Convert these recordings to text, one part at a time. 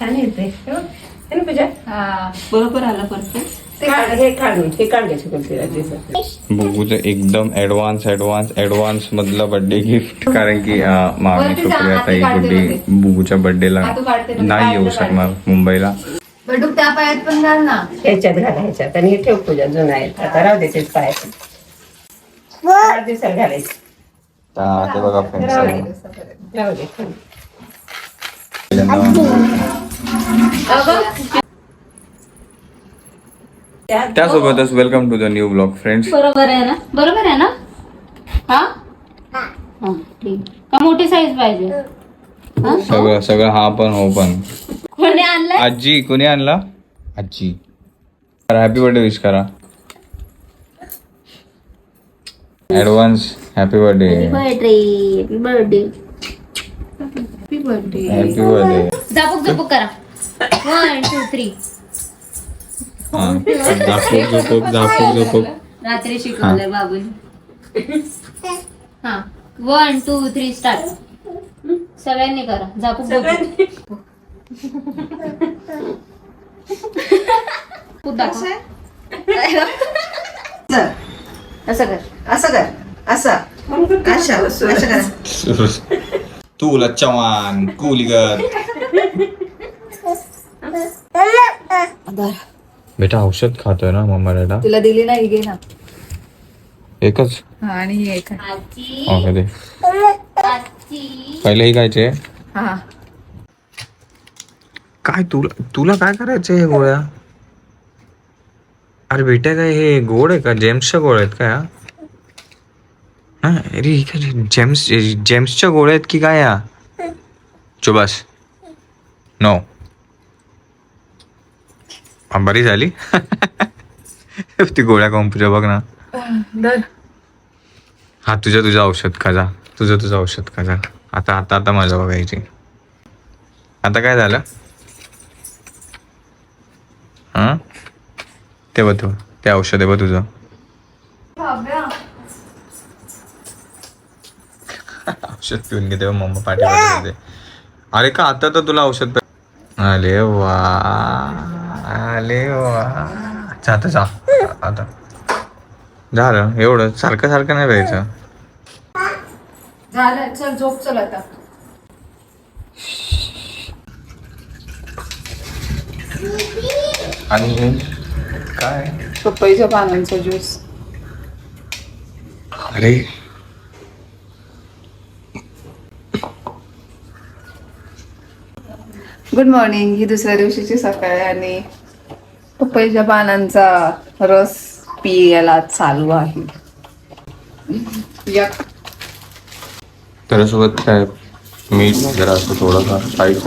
छान येते हो? ना पूजा? हा. बरोबर आला परफेक्ट हे. काढून हे काढ बुगूचं एकदम ऍडव्हान्स ऍडव्हान्स ऍडव्हान्स मधलं बर्थडे गिफ्ट कारण की मामी सुप्रिया हाती ताई गुड्डी. बुगूच्या बर्थडेला नाही येऊ शकणार मुंबईला. बटू त्या पायात पण घाल ना. ह्याच्यात घाला ह्याच्यात. आणि हे ठेव पूजा जुना आहे. आता राहू दे तेच पाय वाढदिवसाला घालायचं. ते बघा राहू फ्रेंड्स दे राहू दे. त्यासोबतच welcome to the new blog friends बरोबर आहे ना? बरोबर आहे ना? हा? हा ठीक. का मोठी साईज पाहिजे? सगळं सगळं हा पण हो पण. कोणी आणलाय? आजी कोणी आणला? आजी. हॅपी बर्थडे विश करा. Advance happy birthday birthday birthday happy birthday happy birthday Zapuk झोपूक करा. वन टू थ्री हा झापूक झोपूक झापूक झोपूक रात्री शिकवलंय बाबूने हा. वन टू थ्री स्टार्ट सगळ्यांनी करा. झापूक झोपूक दाखव. असं? कर. असं कर. असं. अशा. असं कर. तुला चव्हाण बेटा औषध खातोय ना मम्मा बेटा तुला दिली नाही घे ना. एकच. हा आणि हे एक आहे. आजी ओके दे. आजी पहिले ही खायचे? हा. काय तुला तुला काय करायचं हे गोळ्या? अरे बेटा काय हे गोड आहे का? जेम्सच्या गोळ्या आहेत काय हा? हा अरे हे काय जेम्स जेम्सच्या गोळ्या आहेत की काय या चुबास नो बरी झाली. ती गोळ्या कॉम्प्युटर बघ ना. हा तुझं तुझं औषध खाजा तुझं तुझं औषध खाजा आता आता आता मजा बघायची. आता काय झालं? हा? ते बघ तू ते औषध आहे बघ तुझं. औषध पिऊन घे तेव्हा मम्मा पाठी अरे का आता तर तुला औषध अरे वा. अरे वा जा आता जा. आता. झालं. एवढं सारखं सारखं नाही राहायचं झालं. चल झोप चल आता. आणि हे? काय? पपईच्या पानांचा ज्यूस. अरे. Good morning. ही दुसऱ्या दिवशीची सकाळ आणि पपईच्या पानांचा रस पियाला चालू आहे. त्याच्यासोबत काय मीठ जरा असं थोडंफार स्पाइस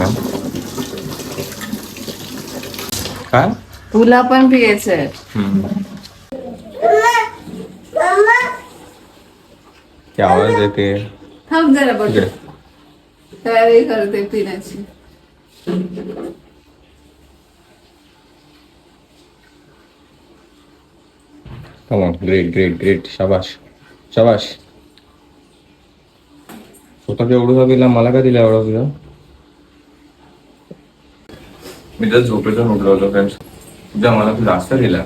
काय? तुला पण पियायचंय ते आवाज येते? थांब जरा बघ. इकडे. तयारी करते पिण्याची. कमॉन ग्रेट ग्रेट ग्रेट शाबाश शाबाश स्वतः एवढं दिला मला का दिला एवढा तुझा? मी तर झोपेतून उठलो होतो फ्रेंड्स तुझ्या मला तू जास्त दिला.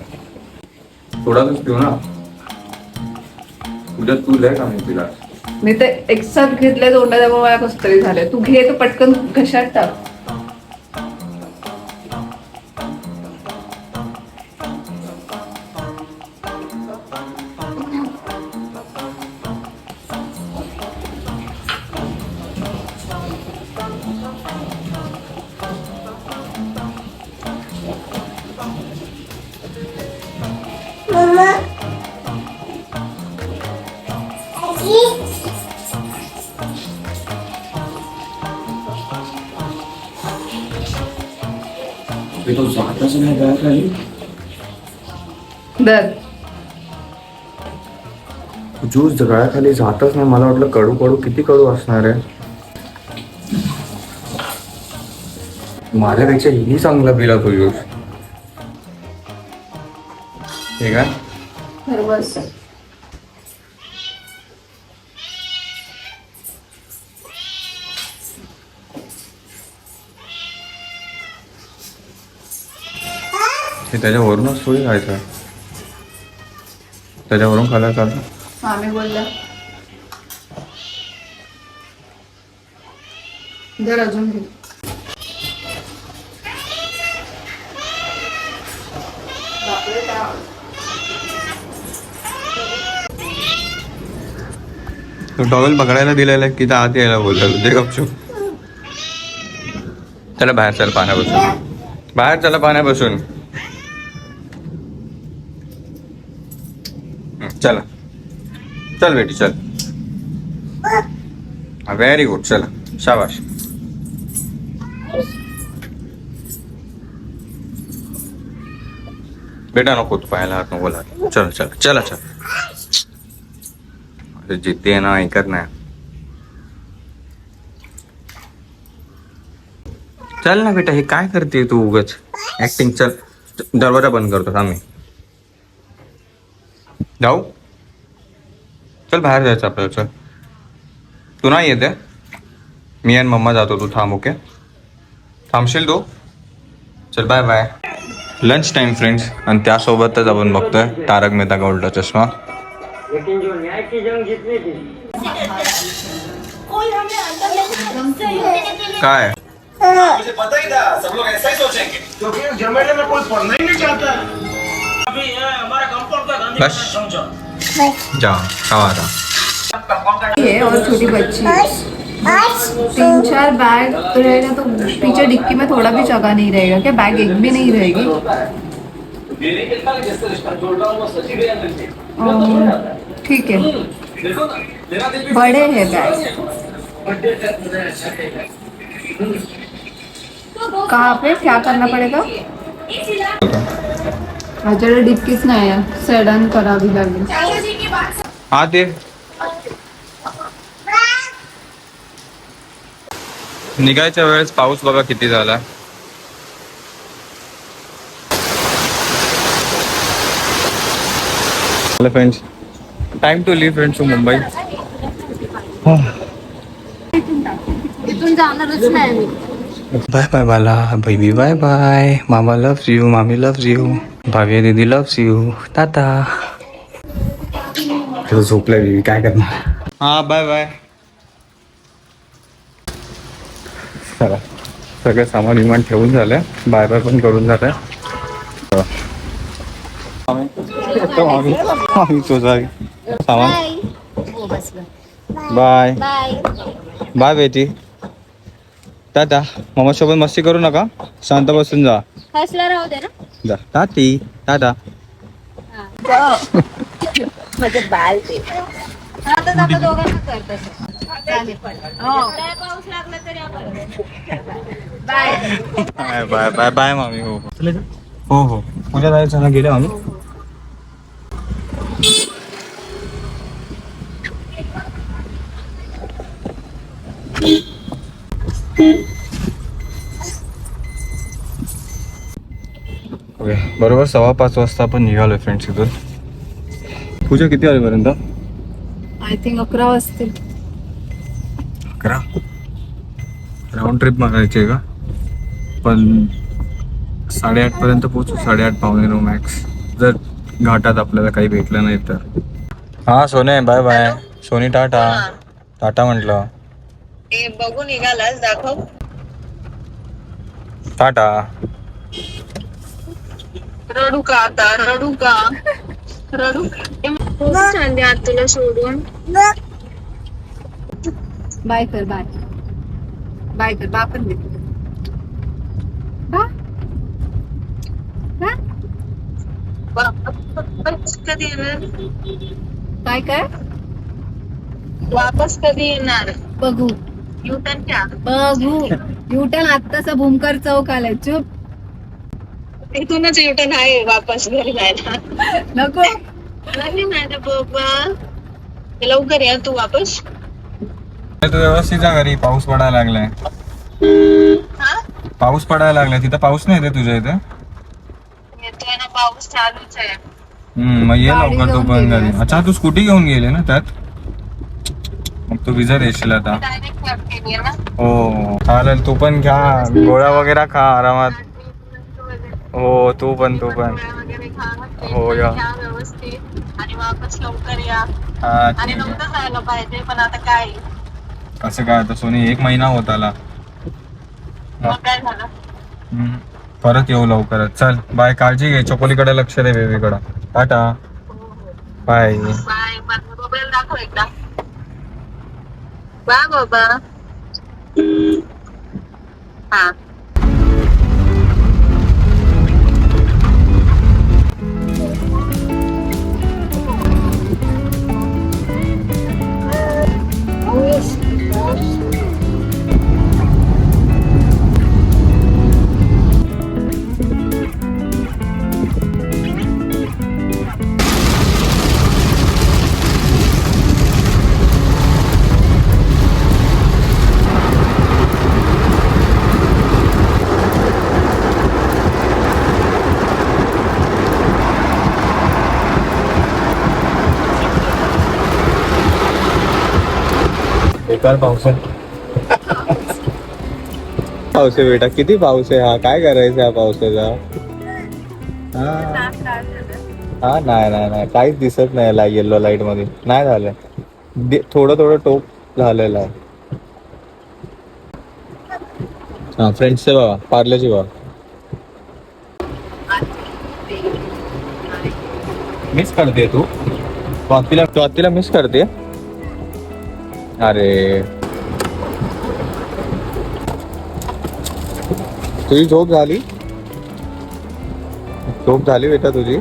थोडाच पिऊ ना. तुझ्या तू लय का मी पिला मी तर एक साथ घेतले तोंडा त्यामुळे मला कसं तरी झालंय तू घे तर पटकन घशात टाक. ज्यूस गळ्याखाली जातच नाही मला वाटलं कडू कडू किती कडू असणार आहे माझ्यापेक्षा ही चांगला पिला तो ज्यूस हे काय? हे त्याच्यावरूनच थोडी खायचं त्याच्यावरून खायला चालतं मामी बोलल्या. जर अजून घे. टॉवेल पकडायला दिलेला की त्या आत यायला बोलतात ते गपचूप. चला बाहेर चला पाण्यापासून. बाहेर चला पाण्यापासून. चला. चल बेटी चल. व्हेरी गुड चला शाबाश बेटा नको तू पाहायला हात नको लागला चल चल. चला चला. जिद्दी आहे ना ऐकत नाही. चल ना बेटा हे काय करते तू उगच? ऍक्टिंग चल दरवाजा बंद करतो आम्ही जाऊ. चल बाहेर जायचं आपल्याला चल. तू नाही येते मी आणि मम्मा जातो तू थांब ओके थांबशील तू? चल bye bye lunch time friends आणि त्यासोबतच आपण बघतोय तारक मेहता का उलटा चष्मा? काय? मुझे पता ही था सब लोग ऐसा ही सोचेंगे। क्योंकि जर्मनी में कोई पढ़ना ही नहीं चाहता। अभी हमारा कंपाउंड का गांधी समझो। जा खावा आता है और छोटी बच्ची। तीन चार बैग तो रहेगा तो पीछे डिक्की में थोड़ा भी जगह नहीं रहेगा क्या? बैग एक भी नहीं रहेगी। ठीक है बड़े हैं बैग कहाँ पे? क्या करना पड़ेगा? माझ्याकडे डिक्कीच नाही आहे सेडन करावी लागेल हा ते निघायच्या वेळेस पाऊस बघा किती झाला. Friends time to leave friends to Mumbai bye bye Bala baby bye bye मामा लव्स यू मामी लव्स यू भाव्या दीदी लव्स यू टाटा झोपलाय बेबी काय करणार? हा बाय बाय चला. सगळं सामान विमान ठेवून झालंय बाय बाय पण करून झालंय आम्ही आम्ही तुझा सामान बस बाय बाय बाय बेटी टाटा मामा सोबत मस्ती करू नका. शांत बसून जा. हसला राहू दे ना. जा. टाटी टाटा माझे बाल ते. आता दोघांना. हो. काय पाऊस लागला तरी आपण bye. Bye bye bye bye मामी. हो हो. हो पूजा जायचं ना गेले मामी ओके बरोबर सव्वा पाच वाजता आपण निघालोय फ्रेंड्स इथून. पूजा किती वाजेपर्यंत? आय थिंक अकरा वाजतील. अकरा? राऊंड ट्रिप मारायची आहे का? पण साडेआठ पर्यंत पोहोचू साडेआठ पावणे नऊ मॅक्स जर घाटात आपल्याला काही भेटलं नाही तर. हा सोने bye bye Soni tata. Tata म्हटलं. बघू निघालास दाखव. टाटा. रडू का आता? रडू का? रडू चालले आज तुला सोडून. बाय कर बाय. बाय कर बा पण दे. बा. बा. वापस कधी येणार? काय काय वापस कधी येणार? बघू. युटर्न घ्या बघू युटर्न आत्ताचा भूमकर चौक आलाय चुप. इथूनच युटर्न आहे वापस घरी जायला. नको. नाही मॅडम बाबा लवकर या तू वापस. तू व्यवस्थित जा घरी पाऊस पडायला लागलाय. हा? पाऊस पडायला लागलाय तिथं पाऊस नाही येते तुझ्या इथे? येतोय ना पाऊस चालूच आहे. हम्म, मग ये गाडी लवकर तू घेऊन पण गेली घरी. अच्छा तू स्कूटी घेऊन गेले ना त्यात? मग तू विजत येशील आता. हो. चालेल तू पण घ्या. गोळ्या वगैरे खा आरामात. हो तू पण तू पण. हो, या. हा आता काय? कसं काय आता सोनी एक महिना होत आला. परत येऊ लवकरच. चल बाय. काळजी घे. चकोलीकडे लक्ष दे बेबीकडं. टाटा. बाय. बाय. मोबाईल दाखव एकदा. बाय बाबा हा बेकार पाऊस पाऊस आहे बेटा. किती पाऊस आहे हा? काय करायचं हा पावसाचा? हा. हा नाही नाही नाही. काहीच दिसत नाही ला येल्लो लाइटमध्ये. नाही झालं थोडं थोडं टोप झालेलं आहे. हा फ्रेंड्सचे बाबा पार्लेची बाबा मिस करते तू. स्वातीला स्वातीला मिस करते? अरे. तुझी झोप झाली? झोप झाली बेटा तुझी?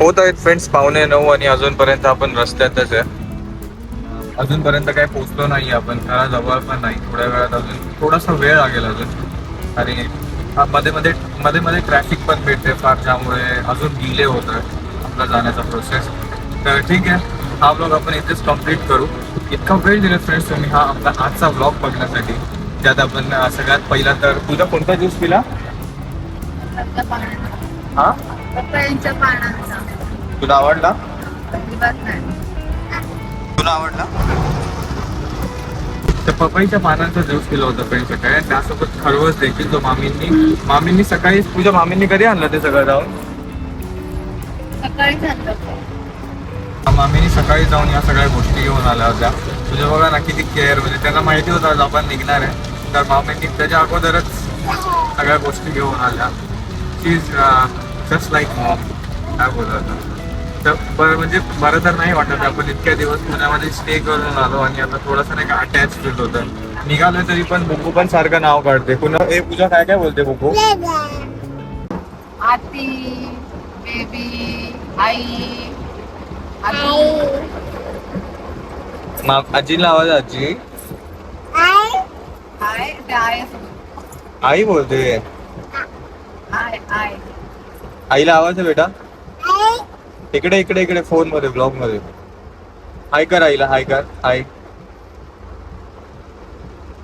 होत आहेत फ्रेंड्स पावणे नऊ आणि अजूनपर्यंत आपण रस्त्यातच आहे. अजूनपर्यंत काही पोहोचलो नाही आपण घराजवळ पण नाही. थोड्या वेळात अजून थोडासा वेळ लागेल अजून. आणि मध्ये मध्ये मध्ये मध्ये ट्रॅफिक पण भेटते फार ज्यामुळे अजून डिले होत आहे आपला जाण्याचा प्रोसेस तर ठीक आहे. हा ब्लॉग आपण इथेच कंप्लीट करू. इतका वेळ दिला फ्रेंड्स तुम्ही हा आपला आजचा ब्लॉग बघण्यासाठी. त्यात आपण सगळ्यात पहिला तर तुझा कोणता ज्यूस पिला हा? तुला आवडला? तुला आवडला? तर पपईच्या पानांचा ज्यूस केला होता फ्रेंड सकाळी त्यासोबत खरवस देखील तो मामींनी. मामींनी सकाळी तुझ्या मामींनी कधी आणलं ते सगळं जाऊन? सकाळी मामीनी सकाळी जाऊन या सगळ्या गोष्टी घेऊन आल्या होत्या. तुझ्या बघा ना किती केअर म्हणजे त्यांना माहिती होतं आज आपण निघणार आहे. तर मामींनी त्याच्या अगोदरच सगळ्या गोष्टी घेऊन आल्या. इज जस्ट लाईक मॉम काय बोलत तर बरं म्हणजे बरं तर नाही वाटत आपण इतक्या दिवस पुण्यामध्ये स्टे करून आलो आणि आता थोडंसं नाही का अटॅच फील होतं. निघालं तरी पण बुकू पण सारखं नाव काढते. पुन्हा हे पूजा काय काय बोलते बुकू? आती बेबी आई आती मा आजीला आवाज आहे, आजी? आय. ते आय असं आई बोलते. आय आय. आईला आवाज आहे बेटा? इकडे इकडे इकडे फोनमध्ये ब्लॉगमध्ये हाय कर आईला हाय कर हाय.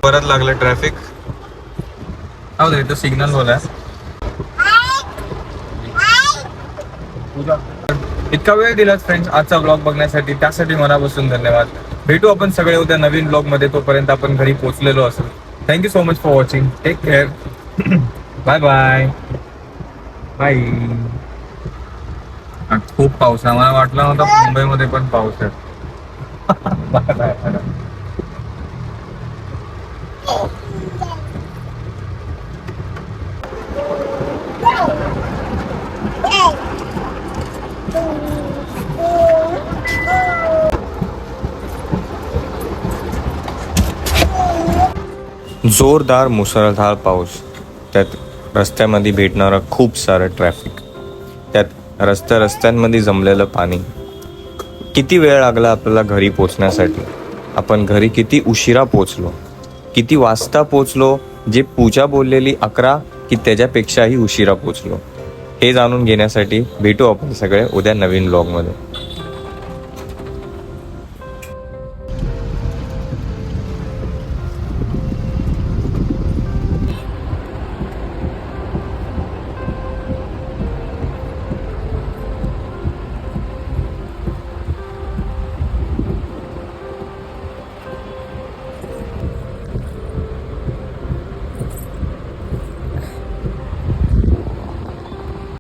परत लागलं ट्रॅफिक. हो दे इथं सिग्नल बोला इतका वेळ दिलात फ्रेंड्स आजचा ब्लॉग बघण्यासाठी. त्यासाठी मनापासून धन्यवाद. भेटू आपण सगळे उद्या नवीन ब्लॉगमध्ये. तोपर्यंत आपण घरी पोहोचलेलो असू. Thank you so much for watching take care bye bye bye खूप पाऊस आहे. मला वाटलं नव्हतं मुंबईमध्ये पण पाऊस आहे. जोरदार मुसळधार पाऊस. त्यात रस्त्यामध्ये भेटणारं खूप सारं ट्रॅफिक त्यात रस्त्या रस्त्यांमध्ये जमलेलं पाणी. किती वेळ लागला आपल्याला घरी पोचण्यासाठी आपण घरी किती उशिरा पोचलो किती वाजता पोचलो जे पूजा बोललेली अकरा की त्याच्यापेक्षाही उशिरा पोचलो हे जाणून घेण्यासाठी भेटू आपण सगळे उद्या नवीन ब्लॉगमध्ये